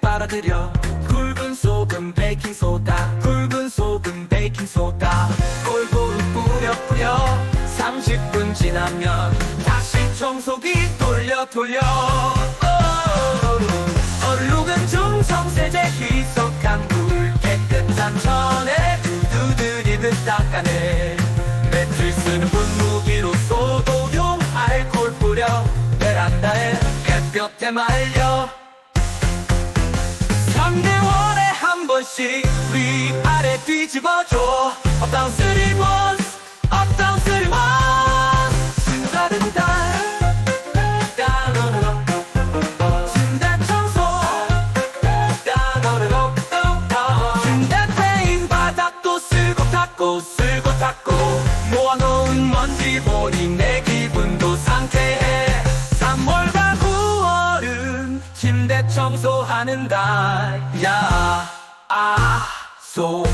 빨아들여. 굵은 소금 베이킹소다. 굵은 소금 베이킹소다. 골고루 뿌려 뿌려. 30분 지나면 다시 청소기 돌려 돌려. 오, 얼룩은 중성세제 희석한 물. 깨끗한 천에 두드리듯 닦아내. 매트리스는 분 햇볕에 말려. 3개월에 한 번씩 위아래 뒤집어줘. 업다운 쓰리 원스 업다운 쓰리 원스 다른 달 따로로로 침대 청소 따로로로 침대 페인 바닥도 쓸고 닦고 모아놓은 먼지 보니 내기 청소하는 달야 아, 소